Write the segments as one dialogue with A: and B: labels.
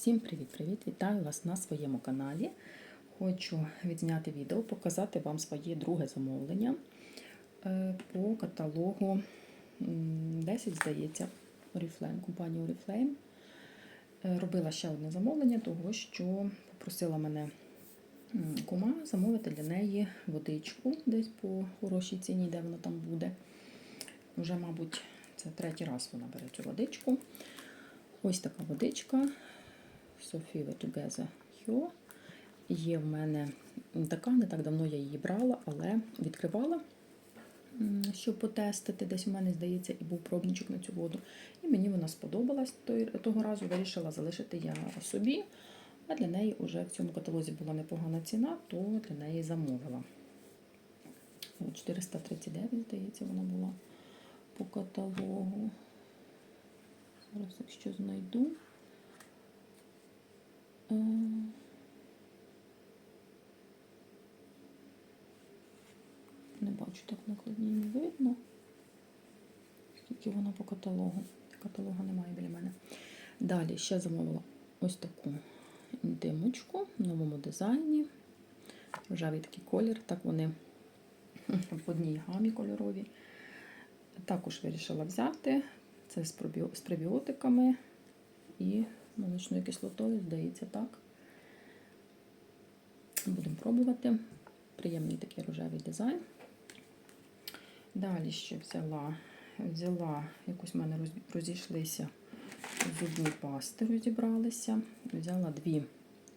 A: Всім привіт-привіт! Вітаю вас на своєму каналі. Хочу відзняти відео, показати вам своє друге замовлення е, по каталогу 10, здається, Oriflame, компанії Oriflame. Е, Робила ще одне замовлення, того що попросила мене кума замовити для неї водичку десь по хорошій ціні, де вона там буде. Вже, мабуть, це третій раз вона бере цю водичку. Ось така водичка. Sophie Together Hue. Є в мене така, не так давно я її брала, але відкривала, щоб потестити. Десь у мене, здається, і був пробничок на цю воду. І мені вона сподобалась того разу. Вирішила залишити я собі, а для неї вже в цьому каталозі була непогана ціна, то для неї замовила. 439, здається, вона була по каталогу. Зараз, якщо знайду. Е, Не бачу так накладні не видно. Скільки вона по каталогу. Каталогу немає біля мене. Далі ще замовила ось таку інтимочку в новому дизайні. Рожевий такий колір. Так вони в одній гамі кольорові. Також вирішила взяти. Це з пробіо- з пребіотиками і молочною кислотою, здається, так. Будемо пробувати. Приємний такий рожевий дизайн. Далі ще взяла, взяла, якось в мене розійшлися зубні пасти, розібралися. Взяла дві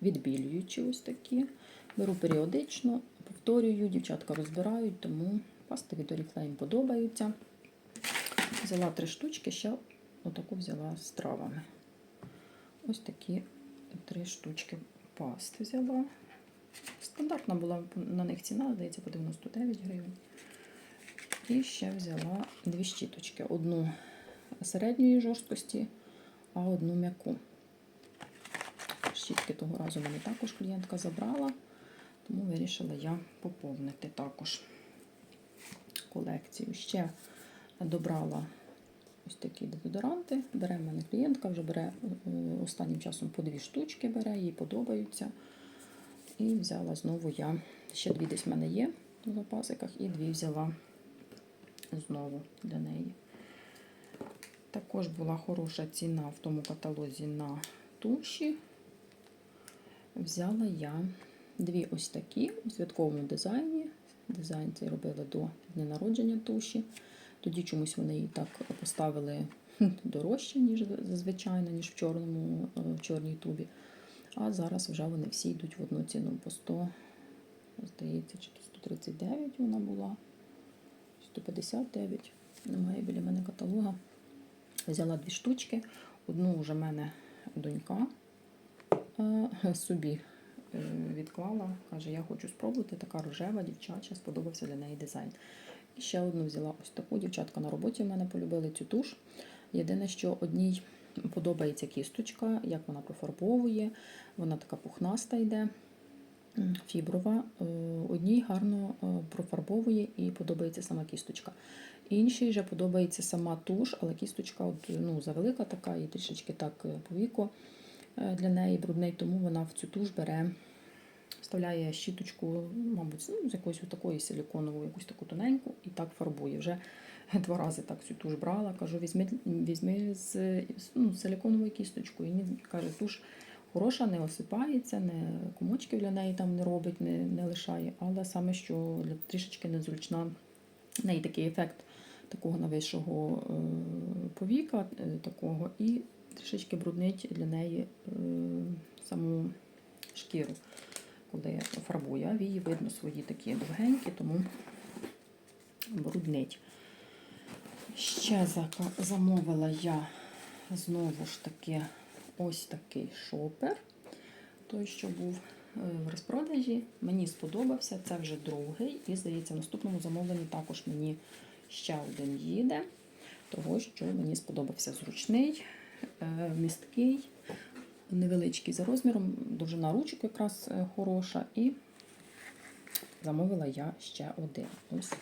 A: відбілюючі ось такі. Беру періодично, повторюю, дівчатка розбирають, тому пасти від Oriflame подобаються. Взяла три штучки, ще отаку взяла з травами. Ось такі три штучки пасти взяла. Стандартна була на них ціна, здається, по 99 гривень. І ще взяла дві щіточки. Одну середньої жорсткості, а одну м'яку. Щітки того разу мені також клієнтка забрала, тому вирішила я поповнити також колекцію. Ще добрала ось такі дезодоранти. Бере в мене клієнтка, вже бере е, останнім часом по дві штучки бере, їй подобаються. І взяла знову я. Ще дві десь в мене є в запасиках, і дві взяла знову для неї. Також була хороша ціна в тому каталозі на туші. Взяла я дві ось такі у святковому дизайні. Дизайн цей робила до дня народження туші. Тоді чомусь вони її так поставили дорожче, ніж зазвичай, ніж в чорному, е, в чорній тубі. А зараз вже вони всі йдуть в одну ціну по 100, здається, чи то 139 вона була, 159. Немає біля мене каталога. Взяла дві штучки. Одну вже мене донька е, собі е, відклала. Каже, я хочу спробувати. Така рожева, дівчача, сподобався для неї дизайн. Ще одну взяла ось таку. Дівчатка на роботі в мене полюбили цю туш. Єдине, що одній подобається кісточка, як вона профарбовує. Вона така пухнаста йде, фіброва. Е, Одній гарно е, профарбовує і подобається сама кісточка. Іншій вже подобається сама туш, але кісточка от, ну, завелика така і трішечки так е, по віку е, для неї брудний, тому вона в цю туш бере, вставляє щіточку, мабуть, ну, з якоїсь такої силіконової, якусь таку тоненьку, і так фарбує. Вже два рази так цю туш брала. Кажу, візьми, візьми з, ну, силіконовою кісточкою. І каже, туш хороша, не осипається, не комочків для неї там не робить, не, не лишає, але саме що для трішечки незручна. В неї такий ефект такого нависшого е, повіка, е, такого, і трішечки бруднить для неї е, саму шкіру, коли фарбує. А вії видно свої такі довгенькі, тому бруднить. Ще замовила я знову ж таки ось такий шопер. Той, що був е, в розпродажі. Мені сподобався, це вже другий. І, здається, в наступному замовленні також мені ще один їде. Того, що мені сподобався зручний, е, місткий, невеличкий за розміром, довжина ручок якраз е, хороша. І замовила я ще один. Ось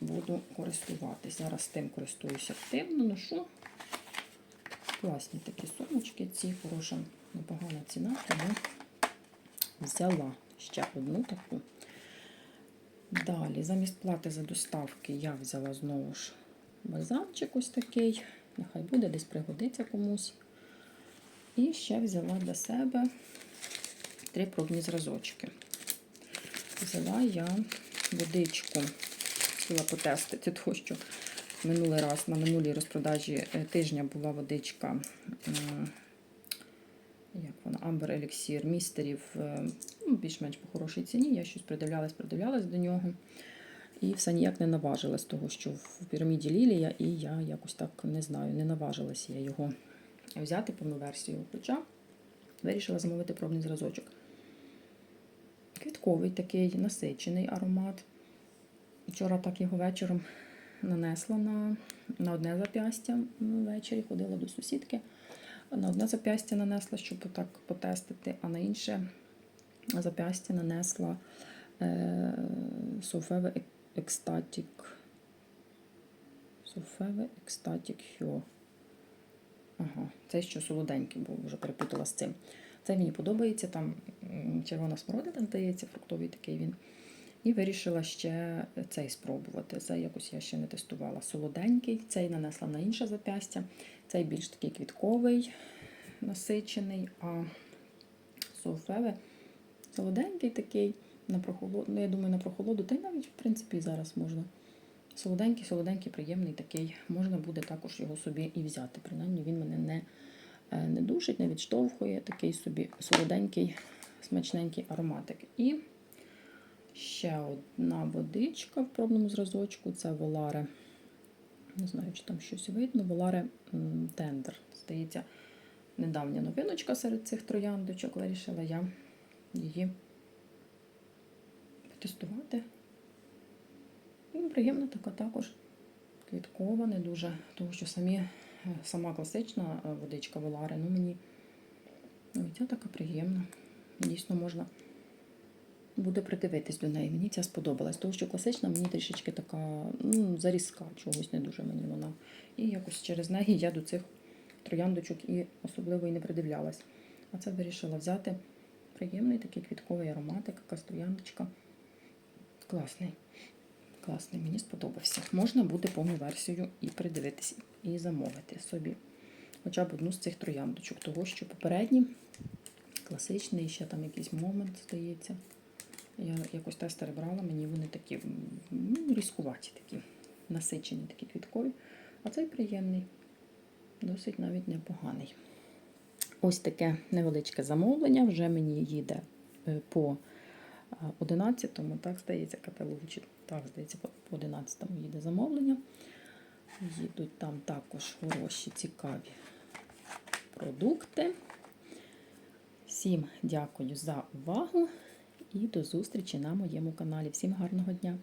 A: буду користуватися. Зараз тим користуюся активно, ношу. Класні такі сумочки, ці хороша, непогана ціна, тому взяла ще одну таку. Далі, замість плати за доставки, я взяла знову ж бальзамчик ось такий. Нехай буде, десь пригодиться комусь. І ще взяла для себе три пробні зразочки. Взяла я водичку, хотіла потестити, тому що минулий раз на минулій розпродажі е, тижня була водичка. Як вона? Amber Elixir містерів більш-менш по хорошій ціні. Я щось придивлялась, придивлялась до нього. І все ніяк не наважилась, того, що в піраміді Лілія, і я якось так не знаю, не наважилася я його взяти повну версію. Хоча вирішила замовити пробний зразочок. Квітковий такий насичений аромат. Вчора так його вечором нанесла на, на одне зап'ястя ввечері, ходила до сусідки. На одне зап'ястя нанесла, щоб так потестити, а на інше зап'ястя нанесла е, Софеве Екстатік. Софеве Екстатік Хьо. Ага, це що солоденький був, вже перепутала з цим. Це мені подобається, там червона смородина, здається, фруктовий такий він. І вирішила ще цей спробувати. Це якось я ще не тестувала. Солоденький, цей нанесла на інше зап'ястя. Цей більш такий квітковий, насичений, а софеве солоденький такий, на прохолоду. Ну, я думаю, на прохолоду, та й навіть, в принципі, зараз можна. Солоденький, солоденький, приємний такий. Можна буде також його собі і взяти. Принаймні він мене не, е, не душить, не відштовхує. Такий собі солоденький, смачненький ароматик. І ще одна водичка в пробному зразочку. Це Воларе. Не знаю, чи там щось видно. Воларе Тендер. Здається, недавня новиночка серед цих трояндочок. Вирішила я її потестувати. Приємна така також квіткова, не дуже, тому що самі, е, сама класична е, водичка Волари, ну мені ця така приємна. Дійсно можна буде придивитись до неї. Мені ця сподобалась, тому що класична мені трішечки така ну, зарізка, чогось не дуже мені вона. І якось через неї я до цих трояндочок і особливо і не придивлялась. А це вирішила взяти приємний такий квітковий ароматик, якась трояндочка. Класний. Класний, мені сподобався. Можна буде повну версію і придивитися, і замовити собі хоча б одну з цих трояндочок, того що попередні класичний, ще там якийсь момент здається. Я якось тестери брала, мені вони такі ну, різкуваті, такі, насичені, такі квіткові. А цей приємний, досить навіть непоганий. Ось таке невеличке замовлення. Вже мені їде е, по 11-му, так здається, каталогу, чи так, здається, по 11-му їде замовлення. Їдуть там також хороші, цікаві продукти. Всім дякую за увагу і до зустрічі на моєму каналі. Всім гарного дня!